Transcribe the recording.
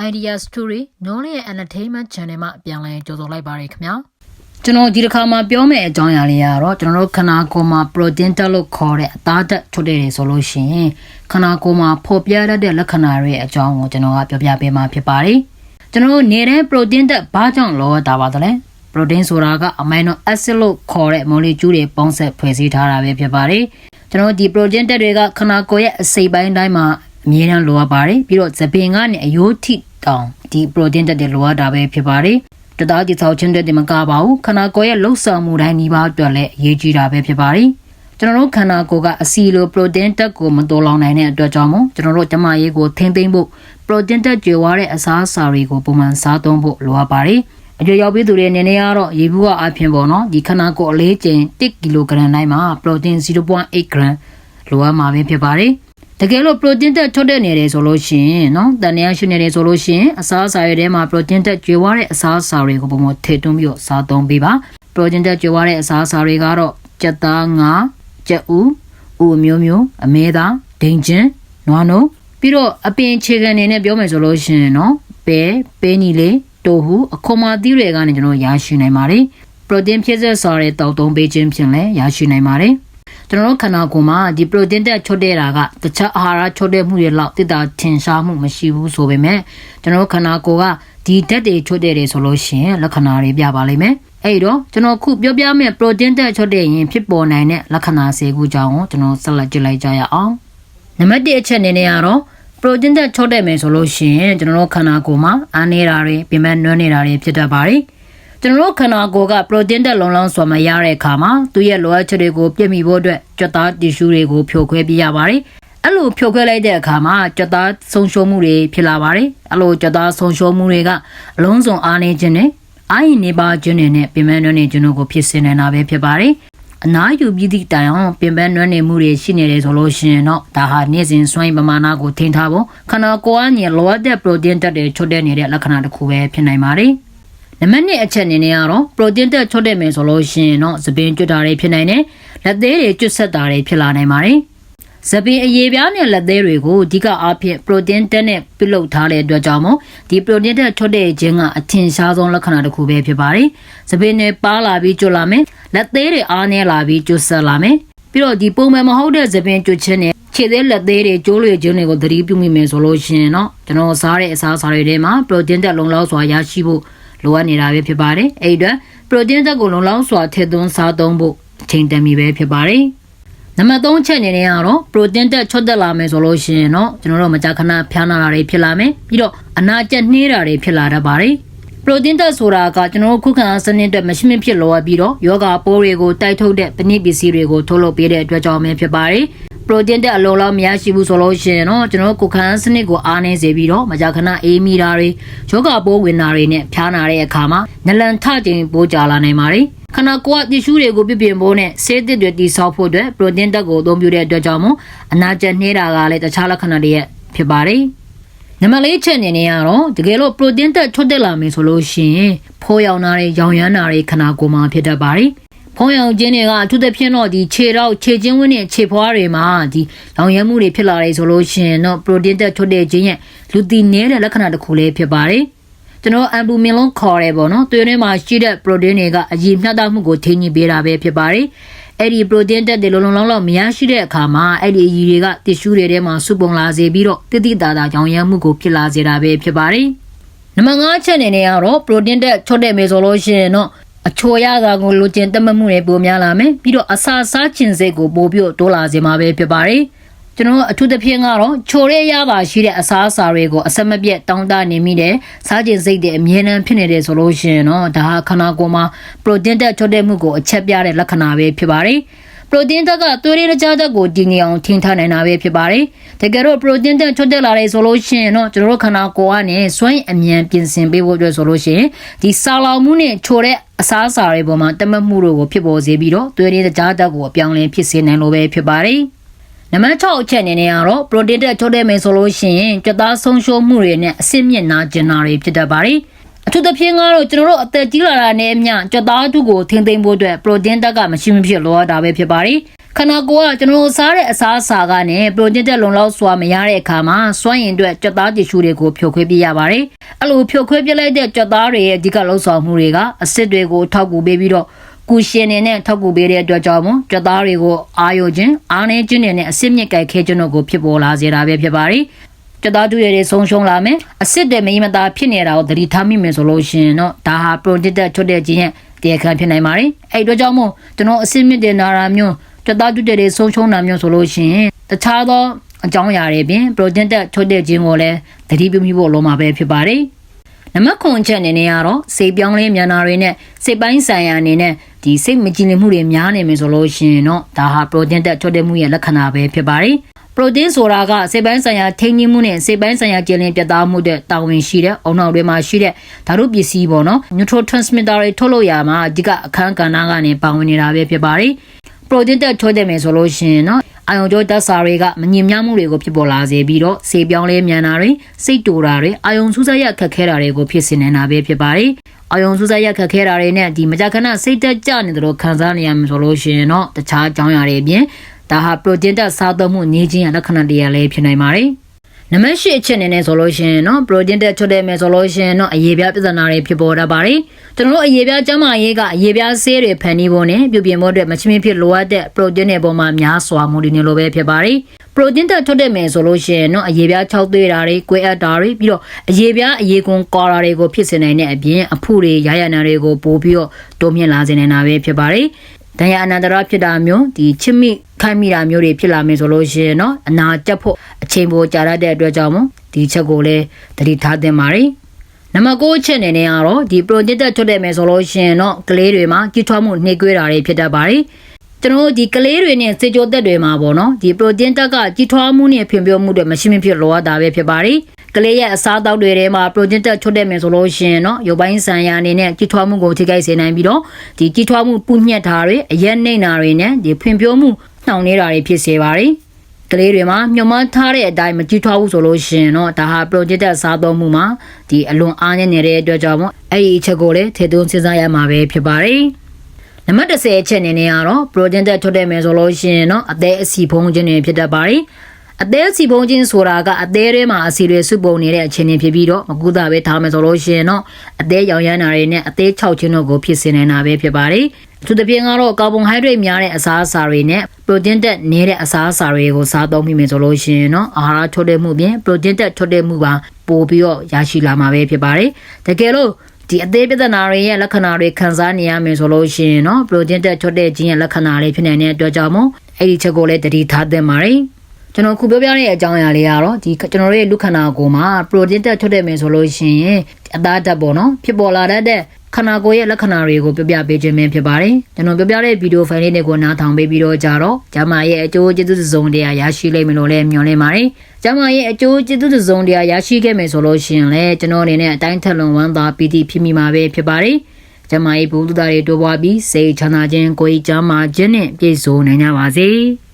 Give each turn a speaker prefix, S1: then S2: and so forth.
S1: Idea Story Knowledge and Entertainment Channel မှာပြန်လည်ကြိုဆိုလိုက်ပါရခင်ဗျာကျွန်တော်ဒီတစ်ခါမှာပြောမယ့်အကြောင်းအရာလေးကတော့ကျွန်တော်တို့ခနာကိုယ်မှာ protein တက်လို့ခေါ်တဲ့အသားတက်ထုတ်တယ်ဆိုလို့ရှိရင်ခနာကိုယ်မှာဖော်ပြတတ်တဲ့လက္ခဏာတွေအကြောင်းကိုကျွန်တော်ကပြောပြပေးမှာဖြစ်ပါတယ်ကျွန်တော်တို့နေတဲ့ protein တက်ဘာကြောင့်လောတာပါသလဲ protein ဆိုတာက amino acid လို့ခေါ်တဲ့ molecule တွေပေါင်းစပ်ဖွဲ့စည်းထားတာပဲဖြစ်ပါတယ်ကျွန်တော်တို့ဒီ protein တက်တွေကခနာကိုယ်ရဲ့အစိတ်ပိုင်းတိုင်းမှာ အမြဲတမ်းလိုအပ်ပါတယ်ပြီးတော့သပင်ကနေအယိုးထိတောင်ဒီ protein တက်တွေလိုအပ်တာပဲဖြစ်ပါတယ်တသားဒီသောချင်းတဲ့မကပါဘူးခနာကိုယ်ရဲ့လှုပ်ဆောင်မှုတိုင်းဒီပါအတွက်လည်းအရေးကြီးတာပဲဖြစ်ပါတယ်ကျွန်တော်တို့ခန္ဓာကိုယ်ကအစီလို protein တက်ကိုမတော်လောင်နိုင်တဲ့အတွက်ကြောင့်မို့ကျွန်တော်တို့ကျမရေးကိုထိမ့်သိမ့်ဖို့ protein တက်ကြွယ်ဝတဲ့အစားအစာတွေကိုပုံမှန်စားသုံးဖို့လိုအပ်ပါတယ်အကျွေးရောက်ပြီးသူတွေအနေနဲ့ကတော့ရေဘူးကအဖြစ်ပေါ့နော်ဒီခနာကိုယ်အလေးချိန်1ကီလိုဂရမ်တိုင်းမှာ protein 0.8 gram လိုအပ်မှာပဲဖြစ်ပါတယ် တကယ်လို့ protein တက်ထွက်တဲ့နေတယ်ဆိုလို့ရှိရင်နော်တန်တရားရှိနေတယ်ဆိုလို့ရှိရင်အစားအစာတွေထဲမှာ protein တက်ကျွေးဝတဲ့အစားအစာတွေကိုပုံမထည့်သွင်းပြီးတော့စားသုံးပေးပါ protein တက်ကျွေးဝတဲ့အစားအစာတွေကတော့ကြက်သားငါးကြက်ဥဥအမျိုးမျိုးအမဲသားဒိန်ချင်းနွားနို့ပြီးတော့အပင်ခြေခံနေနဲ့ပြောမယ်ဆိုလို့ရှိရင်နော်ပဲပဲနီလေးတိုဟူအခွန်မာသီးတွေကနေကျွန်တော်ရရှိနိုင်ပါတယ် protein ဖြစ်စေစာတွေတောက်သုံးပေးခြင်းဖြင့်လည်းရရှိနိုင်ပါတယ် ကျွန်တော်တို့ခန္ဓာကိုယ်မှာဒီ protein တက်ချွတ်တဲ့တာကတခြားအာဟာရချွတ်တဲ့မှုတွေလောက်တိတာထင်ရှားမှုမရှိဘူးဆိုပေမဲ့ကျွန်တော်တို့ခန္ဓာကိုယ်ကဒီဓာတ်တွေချွတ်တဲ့တယ်ဆိုလို့ရှိရင်လက္ခဏာတွေပြပါလိမ့်မယ်အဲ့တော့ကျွန်တော်ခုပြောပြမယ့် protein တက်ချွတ်တဲ့ရင်ဖြစ်ပေါ်နိုင်တဲ့လက္ခဏာ၁၀ခုကြောင်းကိုကျွန်တော်ဆက်လက်ကြည့်လိုက်ကြရအောင်နံပါတ်1အချက်အနေနဲ့ကတော့ protein တက်ချွတ်တဲ့မယ်ဆိုလို့ရှိရင်ကျွန်တော်တို့ခန္ဓာကိုယ်မှာအားနေတာတွေပြင်မဲ့နွမ်းနေတာတွေဖြစ်တတ်ပါတယ် ကျွန်တော်တို့ခန္ဓာကိုယ်က protein တက်လုံလောက်စွာမရတဲ့အခါမှာသူ့ရဲ့လိုအပ်ချက်တွေကိုပြည့်မီဖို့အတွက်ကြွက်သားတီရှူးတွေကိုဖြိုခွဲပြရပါတယ်။အဲ့လိုဖြိုခွဲလိုက်တဲ့အခါမှာကြွက်သားဆုံးရှုံးမှုတွေဖြစ်လာပါတယ်။အဲ့လိုကြွက်သားဆုံးရှုံးမှုတွေကအလုံးစုံအားနေခြင်းနဲ့အာရင်နေပါခြင်းတွေနဲ့ပြင်ပန်းနှွမ်းနေခြင်းတို့ကိုဖြစ်စေနေတာပဲဖြစ်ပါတယ်။အနာယူပြီးသည့်တိုင်အောင်ပြင်ပန်းနှွမ်းနေမှုတွေရှိနေတယ်ဆိုလို့ရှိရင်တော့ဒါဟာနေ့စဉ်စွမ်းပမာဏကိုထိန်းထားဖို့ခန္ဓာကိုယ်အညီလိုအပ်တဲ့ protein တက်တွေချွတ်တဲ့နေတဲ့လက္ခဏာတစ်ခုပဲဖြစ်နိုင်ပါတယ်။ နံပါတ်1အချက်အနေနဲ့ကတော့ protein တက်ချွတ်တဲ့မယ်ဆိုလို့ရှိရင်တော့သပင်ကျွတ်တာတွေဖြစ်နိုင်တယ်လက်သေးတွေကျွတ်ဆက်တာတွေဖြစ်လာနိုင်ပါတယ်သပင်အရေးပြားနဲ့လက်သေးတွေကိုအဓိကအားဖြင့် protein တက်နဲ့ပြုလုပ်ထားတဲ့အတွက်ကြောင့်မို့ဒီ protein တက်ချွတ်တဲ့ခြင်းကအထင်ရှားဆုံးလက္ခဏာတစ်ခုပဲဖြစ်ပါတယ်သပင်တွေပါလာပြီးကျွတ်လာမယ်လက်သေးတွေအားနည်းလာပြီးကျွတ်ဆက်လာမယ်ပြီးတော့ဒီပုံမှန်မဟုတ်တဲ့သပင်ကျွတ်ခြင်းနဲ့ခြေသေးလက်သေးတွေကျိုးလွေခြင်းတွေကိုသတိပြုမိမယ်ဆိုလို့ရှိရင်တော့ကျွန်တော်စားတဲ့အစားအစာတွေထဲမှာ protein တက်လုံလောက်စွာရရှိဖို့ လိုအပ်နေတာပဲဖြစ်ပါတယ်။အဲ့အတွက် protein ဓာတ်ကိုလုံလောက်စွာထည့်သွင်းစားသုံးဖို့အချိန်တန်ပြီပဲဖြစ်ပါတယ်။နံပါတ်3ချက်အနေနဲ့ကတော့ protein ဓာတ်ချွတ်တက်လာမယ်ဆိုလို့ရှိရင်တော့ကျွန်တော်တို့မကြာခဏဖျားနာတာတွေဖြစ်လာမယ်။ပြီးတော့အနာကျက်နှေးတာတွေဖြစ်လာတတ်ပါတယ်။ protein ဓာတ်ဆိုတာကကျွန်တော်တို့ခုခံအားစနစ်အတွက်မရှိမဖြစ်လိုအပ်ပြီးတော့ယောဂပိုးတွေကိုတိုက်ထုတ်တဲ့ပဏိပစ္စည်းတွေကိုထုတ်လုပ်ပေးတဲ့အတွက်ကြောင့်ပဲဖြစ်ပါတယ်။ protein တက်အလုံးလောက်မရရှိဘူးဆိုလို့ရှိရင်တော့ကျွန်တော်ကိုယ်ခံစနစ်ကိုအားနည်းစေပြီးတော့မကြာခဏအေးမိတာတွေယောဂပိုးဝင်တာတွေနဲ့ဖျားနာတဲ့အခါမှာနလန်ထခြင်းပိုးကြလာနိုင်ပါတယ်ခန္ဓာကိုယ်ကတီရှူးတွေကိုပြပြင်ဖို့နဲ့ဆေးသစ်တွေတိဆောက်ဖို့အတွက် protein တက်ကိုအသုံးပြုတဲ့အတွက်ကြောင့်မို့အနာကျက်နှေးတာကလည်းတခြားလက္ခဏာတွေဖြစ်ပါတယ်နံပါတ်လေးချက်အနေနဲ့ကတော့တကယ်လို့ protein တက်ချွတ်တက်လာမယ်ဆိုလို့ရှိရင်ဖိုးရောင်တာတွေရောင်ရမ်းတာတွေခန္ဓာကိုယ်မှာဖြစ်တတ်ပါတယ် ဖုံးရောင်ခြင်းတွေကအထူးသဖြင့်တော့ဒီခြေတော့ခြေချင်းဝင်းနဲ့ခြေဖွားတွေမှာဒီရောင်ရဲမှုတွေဖြစ်လာတယ်ဆိုလို့ရှိရင်တော့ protein တက်ထုတ်တဲ့ခြင်းရဲ့လူတည်နေတဲ့လက္ခဏာတစ်ခုလေးဖြစ်ပါတယ်ကျွန်တော်အမ်ဘူမင်လုံးခေါ်ရဲပေါ့နော်သွေးထဲမှာရှိတဲ့ protein တွေကအရည်မျှတမှုကိုထိန်းညှိပေးတာပဲဖြစ်ပါတယ်အဲ့ဒီ protein တက်တယ်လုံလုံလောက်လောက်မရရှိတဲ့အခါမှာအဲ့ဒီအရည်တွေကတစ်ရှူးတွေထဲမှာစုပုံလာစေပြီးတော့တိတိတာတာရောင်ရဲမှုကိုဖြစ်လာစေတာပဲဖြစ်ပါတယ်နံပါတ်5ချက်အနေနဲ့ကတော့ protein တက်ချွတ်တဲ့မယ်ဆိုလို့ရှိရင်တော့ အချိုရတာကိုလိုချင်တတ်မှတ်မှုတွေပိုများလာမယ်ပြီးတော့အစာစားခြင်းစိတ်ကိုပိုပြီးတိုးလာစေမှာပဲဖြစ်ပါတယ်ကျွန်တော်အထူးသဖြင့်ကတော့ချိုရဲရပါရှိတဲ့အစားအစာတွေကိုအဆက်မပြတ်တောင်းတနေမိတယ်စားခြင်းစိတ်တွေအမြဲတမ်းဖြစ်နေတယ်ဆိုလို့ရှိရင်တော့ဒါဟာခန္ဓာကိုယ်မှာ protein တက်ချွတ်တဲ့မှုကိုအချက်ပြတဲ့လက္ခဏာပဲဖြစ်ပါတယ် ပရိုတင်းဓာတ်ကသွေးရည်ကြဓာတ်ကိုတည်ငြိမ်အောင်ထိန်းထားနိုင်တာပဲဖြစ်ပါတယ်။တကယ်တော့ပရိုတင်းဓာတ်ချွတ်တက်လာတယ်ဆိုလို့ရှိရင်တော့ကျွန်တော်တို့ခန္ဓာကိုယ်ကနေစွမ်းအမြန်ပြင်ဆင်ပေးဖို့အတွက်ဆိုလို့ရှိရင်ဒီဆာလောင်မှုနဲ့ချိုတဲ့အစားအစာတွေပေါ်မှာတမတ်မှုတို့ကိုဖြစ်ပေါ်စေပြီးတော့သွေးရည်ကြဓာတ်ကိုအပြောင်းလဲဖြစ်စေနိုင်လို့ပဲဖြစ်ပါတယ်။နံပါတ်6အချက်အနေနဲ့ကတော့ protein တက်ချွတ်တဲ့မယ်ဆိုလို့ရှိရင်ကြက်သားဆုံးရှုံးမှုတွေနဲ့အဆင့်မြင့်နာကျင်တာတွေဖြစ်တတ်ပါတယ်။အ ထူးသဖြင့်ကတော့ကျွန်တော်တို့အသက်ကြီးလာတာနဲ့အမျှကြက်သားထုကိုထင်းသိမ်းဖို့အတွက်ပရိုတင်းဓာတ်ကမရှိမဖြစ်လိုအပ်တာပဲဖြစ်ပါတယ်ခန္ဓာကိုယ်ကကျွန်တော်တို့စားတဲ့အစားအစာကနဲ့ပရိုတင်းတက်လုံလောက်စွာမရတဲ့အခါမှာစွမ်းရည်အတွက်ကြက်သားတ िश ူတွေကိုဖြိုခွဲပြရပါတယ်အဲ့လိုဖြိုခွဲပြလိုက်တဲ့ကြက်သားတွေရဲ့အဓိကလှုပ်ဆောင်မှုတွေကအစစ်တွေကိုထောက်ကူပေးပြီးတော့ကူရှင်နေနဲ့ထောက်ကူပေးတဲ့အတွက်ကြောင့်မို့ကြက်သားတွေကိုအာယုခြင်းအားနေခြင်းတွေနဲ့အစစ်မြစ်ကြိုက်ခဲခြင်းတို့ကိုဖြစ်ပေါ်လာစေတာပဲဖြစ်ပါတယ် ကြက်သားတူရည်တွေဆုံးရှုံးလာမယ်အစစ်တွေမီးမသားဖြစ်နေတာကိုသတိထားမိမယ်ဆိုလို့ရှိရင်တော့ဒါဟာပရိုတင်းတက်ချွတ်တဲ့ခြင်းရဲ့တရားခံဖြစ်နိုင်ပါတယ်အဲ့အတွက်ကြောင့်မို့ကျွန်တော်အစစ်မြစ်တင်နာတာမျိုးကြက်သားတူတဲ့တွေဆုံးရှုံးတာမျိုးဆိုလို့ရှိရင်တခြားသောအကြောင်းအရာတွေပြင်ပရိုတင်းတက်ချွတ်တဲ့ခြင်းကိုလည်းသတိပြုမိဖို့လိုမှာပဲဖြစ်ပါတယ်နံပါတ်9ချက်အနေနဲ့ကတော့စိတ်ပြောင်းလဲမြန်တာတွေနဲ့စိတ်ပိုင်းဆိုင်ရာအနေနဲ့ဒီစိတ်မကြည်လင်မှုတွေများနေမယ်ဆိုလို့ရှိရင်တော့ဒါဟာပရိုတင်းတက်ချွတ်တဲ့မှုရဲ့လက္ခဏာပဲဖြစ်ပါတယ် ပရိုတင်းဆိုတာကစိတ်ပိုင်းဆိုင်ရာထိန်းသိမ်းမှုနဲ့စိတ်ပိုင်းဆိုင်ရာကြည်လင်ပြတ်သားမှုတဲ့တာဝန်ရှိတဲ့အုံနောက်တွေမှာရှိတဲ့ဓာတ်ပစ္စည်းပေါ့နော် neurotransmitter တွေထုတ်လို့ရမှာအဓိကအခန်းကဏ္ဍကနေပါဝင်နေတာပဲဖြစ်ပါတယ်ပရိုတင်းတက်ထုတ်တယ်မယ်ဆိုလို့ရှိရင်နော်အာယုံကြောဓာတ်စာတွေကမငြင်မြမှုတွေကိုဖြစ်ပေါ်လာစေပြီးတော့စေပြောင်းလဲမြန်တာတွေစိတ်တူတာတွေအာယုံစူးစိုက်ရခက်ခဲတာတွေကိုဖြစ်စေနေတာပဲဖြစ်ပါတယ် အာယုံစူးစိုက်ရခက်ခဲတာတွေနဲ့ဒီမကြခဏစိတ်တက်ကြနေတယ်လို့ခံစားနေရမှာဆိုလို့ရှိရင်တော့တခြားအကြောင်းအရာတွေအပြင်ဒါဟာပရိုတင်းတက်စားသုံးမှုနေခြင်းရဲ့လက္ခဏာတရားလည်းဖြစ်နိုင်ပါတယ် နံပါတ်၈အချက်အနေနဲ့ဆိုလို့ရှိရင်เนาะ protein တက်ချွတ်တဲ့မယ်ဆိုလို့ရှိရင်เนาะအရေးပြပြဿနာတွေဖြစ်ပေါ်တတ်ပါတယ်ကျွန်တော်တို့အရေးပြကျန်းမာရေးကအရေးပြဆေးတွေဖန်တီးဖို့နဲ့ပြုပြင်ဖို့အတွက်မချမဖြစ်လိုအပ်တဲ့ protein တွေပေါ်မှာများစွာမူတည်နေလို့ပဲဖြစ်ပါတယ် protein တက်ချွတ်တဲ့မယ်ဆိုလို့ရှိရင်เนาะအရေးပြ6သွေးတာတွေ၊ကွဲအပ်တာတွေပြီးတော့အရေးပြအရေးကွန်ကော်တာတွေကိုဖြစ်စေနိုင်တဲ့အပြင်အဖုတွေရရနာတွေကိုပို့ပြီးတော့တိုးမြင့်လာစေနိုင်တာပဲဖြစ်ပါတယ် ဒဏ်ရာအနန္တရဖြစ်တာမျိုးဒီချစ်မိခိုက်မိတာမျိုးတွေဖြစ်လာမယ်ဆိုလို့ရှိရင်တော့အနာတက်ဖို့အချိန်ပိုကြာတတ်တဲ့အတွက်ကြောင့်မို့ဒီချက်ကိုလည်းသတိထားသင့်ပါတယ်နံပါတ်6အချက်အနေနဲ့ကတော့ဒီ project တက်ထွက်တဲ့မယ်ဆိုလို့ရှိရင်တော့ကလေးတွေမှာကြီးထွားမှုနှိကွေးတာတွေဖြစ်တတ်ပါတယ်။ ကျွန်တော်တို့ဒီကလေးတွေနဲ့စေချိုသက်တွေမှာပေါ့နော်ဒီ protein တက်ကကြီးထွားမှုနဲ့ဖြန့်ပြောမှုတွေမရှိမဖြစ်လိုအပ်တာပဲဖြစ်ပါတယ်ကလေးရဲ့အစားအသောက်တွေထဲမှာ protein တက်ချွတ်တဲ့မယ်ဆိုလို့ရှိရင်เนาะရုပ်ပိုင်းဆိုင်ရာအနေနဲ့ကြီးထွားမှုကိုထိခိုက်စေနိုင်ပြီးတော့ဒီကြီးထွားမှုပူညက်တာတွေအရက်နှိမ့်တာတွေနဲ့ဒီဖွံ့ဖြိုးမှုနှောင့်နှေးတာတွေဖြစ်စေပါတယ်ကလေးတွေမှာမြုံမထားတဲ့အတိုင်းမကြည့်ထွားဘူးဆိုလို့ရှိရင်တော့ဒါဟာ project တက်စားသုံးမှုမှာဒီအလွန်အားနည်းနေတဲ့အတွက်ကြောင့်မို့အဲ့ဒီအချက်ကိုလည်းထည့်သွင်းစဉ်းစားရမှာပဲဖြစ်ပါတယ် နံပါတ်30အချက်အနေနဲ့ကတော့ project တက်ထုတ်တဲ့မယ်ဆိုလို့ရှိရင်တော့အသေးအစီဖုံးခြင်းတွေဖြစ်တတ်ပါတယ်အသေးအစီဖုံးခြင်းဆိုတာကအသေးထဲမှာအစီတွေစုပုံနေတဲ့အခြေအနေဖြစ်ပြီးတော့မကူတာပဲထားမယ်ဆိုလို့ရှိရင်တော့အသေးရောင်ရမ်းတာတွေနဲ့အသေး၆ခြင်းတို့ကိုဖြစ်စေနိုင်တာပဲဖြစ်ပါတယ်အထူးသဖြင့်ကတော့ကာဗွန်ဟိုက်ဒရိတ်များတဲ့အစားအစာတွေနဲ့ပရိုတင်းတက်နည်းတဲ့အစားအစာတွေကိုစားသုံးမိမယ်ဆိုလို့ရှိရင်တော့အာဟာရထုတ်တဲ့မှုပြင်ပရိုတင်းတက်ထုတ်တဲ့မှုပါပိုပြီးတော့ရရှိလာမှာပဲဖြစ်ပါတယ်တကယ်လို့ ဒီအသေးပြဿနာတွေရဲ့လက္ခဏာတွေခံစားနေရမယ်ဆိုလို့ရှိရင်တော့ပရိုတင်းတက်ထုတ်တဲ့ခြင်းရဲ့လက္ခဏာတွေဖြစ်နေတဲ့အတွက်ကြောင့်မို့အဲ့ဒီချက်ကိုလည်းတတိထားသင့်ပါတယ်ကျွန်တော်ခုပြောပြတဲ့အကြောင်းအရာလေးကတော့ဒီကျွန်တော်တို့ရဲ့လူခန္ဓာကိုယ်မှာ protein တက်ထွက်တဲ့မယ်ဆိုလို့ရှိရင်အသားဓာတ်ပေါ့နော်ဖြစ်ပေါ်လာတတ်တဲ့ ခန္ဓာကိုယ်ရဲ့လက္ခဏာတွေကိုပြပြပေးခြင်းပဲဖြစ်ပါတယ်ကျွန်တော်ပြပြတဲ့ဗီဒီယိုဖိုင်လေးတွေကိုနားထောင်ပေးပြီးတော့ကြတော့ကျမရဲ့အကျိုးကျေးဇူးစုံတရားရရှိလိမ့်မယ်လို့လည်းမျှော်လင့်ပါတယ်ကျမရဲ့အကျိုးကျေးဇူးစုံတရားရရှိခဲ့မယ်ဆိုလို့ရှိရင်လည်းကျွန်တော်အနေနဲ့အတိုင်းထက်လွန်ဝမ်းသာပီတိဖြစ်မိမှာပဲဖြစ်ပါတယ်ကျမရဲ့ဘုဒ္ဓတာတွေတိုးပွားပြီးစိတ်ချမ်းသာခြင်းကိုယ်ကျမ်းမာခြင်းနဲ့ပြည့်စုံနိုင်ကြပါစေ။